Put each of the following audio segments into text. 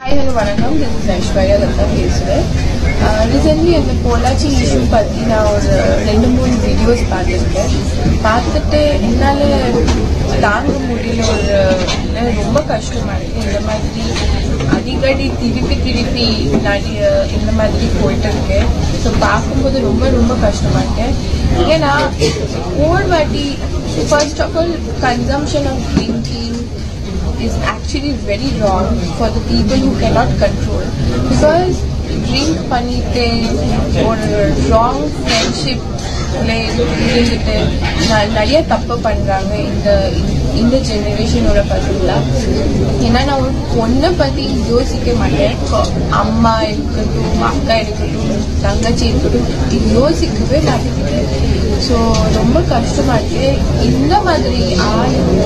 Hi hello வணக்கம். This is Aishwarya Latha பேசுகிறேன் recently அந்த பொள்ளாச்சி இஷ்யூ பற்றி நான் ஒரு ரெண்டு மூணு வீடியோஸ் பார்த்துருக்கேன். பார்த்துட்டு என்னால் தாங்க முடியல. ஒரு ரொம்ப கஷ்டமாக இருக்குது இந்த மாதிரி அடிக்கடி திருப்பி திருப்பி நிறைய இந்த மாதிரி போயிட்டு இருக்கேன் ஸோ பார்க்கும்போது ரொம்ப ரொம்ப கஷ்டமா இருக்கேன் ஏன்னா ஒவ்வொரு வாட்டி first of all consumption of drinking is actually very wrong for the people who cannot control because drink பண்ணிட்டு ஒரு ராங் ஃப்ரெண்ட்ஷிப் இருந்துட்டு ந- நிறைய தப்பு பண்றாங்க இந்த இந்த ஜெனரேஷனோட பசங்களா. ஏன்னா நான் ஒரு பொண்ணை பத்தி யோசிக்க மாட்டேன். அம்மா இருக்கட்டும் அக்கா இருக்கட்டும் தங்கச்சி இருக்கட்டும் இது யோசிக்கவே மாட்டேங்குது ஸோ ரொம்ப கஷ்டமா இருக்கு. இந்த மாதிரி ஆளுங்க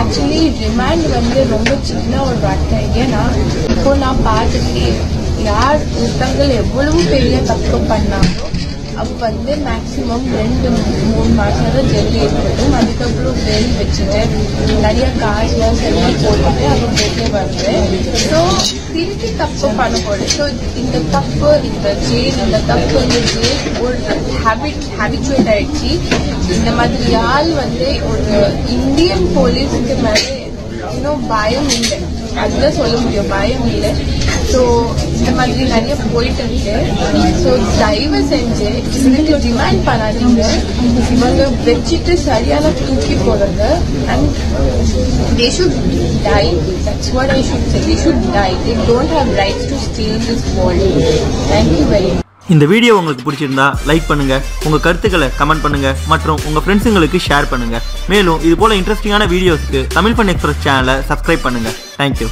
ஆக்சுவலி டிமாண்ட் வந்து ரொம்ப சின்ன ஒரு வார்த்தை. ஏன்னா இப்போ நான் பார்த்துட்டு யார் ஒருத்தங்கள் எவ்வளவு பெரிய தப்பு பண்ணாங்களோ அப்போ வந்து மேக்ஸிமம் ரெண்டு மூணு மாதம் தான் ஜெல்லி இருக்கட்டும் அதுக்கப்புறம் வெயில் வச்சுட்டு நிறைய காசுலாம் செலவு போட்டுட்டு அப்புறம் வெளியே வருது. ஸோ திருப்பி தப்பு பண்ணக்கூடாது ஸோ இந்த தப்பு இந்த ஜெயில் இந்த தப்பு இந்த ஜெயில் ஒரு ஹேபிட் ஹேபிச்சுவேட் ஆயிடுச்சு. இந்த மாதிரி ஆள் வந்து ஒரு இந்தியன் போலீஸுக்கு மேலே இன்னும் பயம் இல்லை. அதுதான் சொல்ல முடியும். பயம் இல்லை. ஸோ இந்த மாதிரி நிறைய போயிட்டு இருக்கு ஸோ தயவு செஞ்சு இவங்களுக்கு டிமாண்ட் பண்ணாதீங்க. இவங்க வச்சுட்டு சரியான தூக்கி போடுறது. And they should die that's what I should say they should die they don't have rights to steal this world thank you very much இந்த வீடியோ உங்களுக்கு பிடிச்சிருந்தா லைக் பண்ணுங்க. உங்க கருத்துக்களை கமெண்ட் பண்ணுங்க. மற்றும் உங்க ஃப்ரெண்ட்ஸுங்களுக்கு ஷேர் பண்ணுங்க. மேலும் இது போல இன்ட்ரெஸ்டிங்கான வீடியோஸ்க்கு தமிழ் பண் எக்ஸ்பிரஸ் சேனலை சப்ஸ்கிரைப் பண்ணுங்க. தேங்க்யூ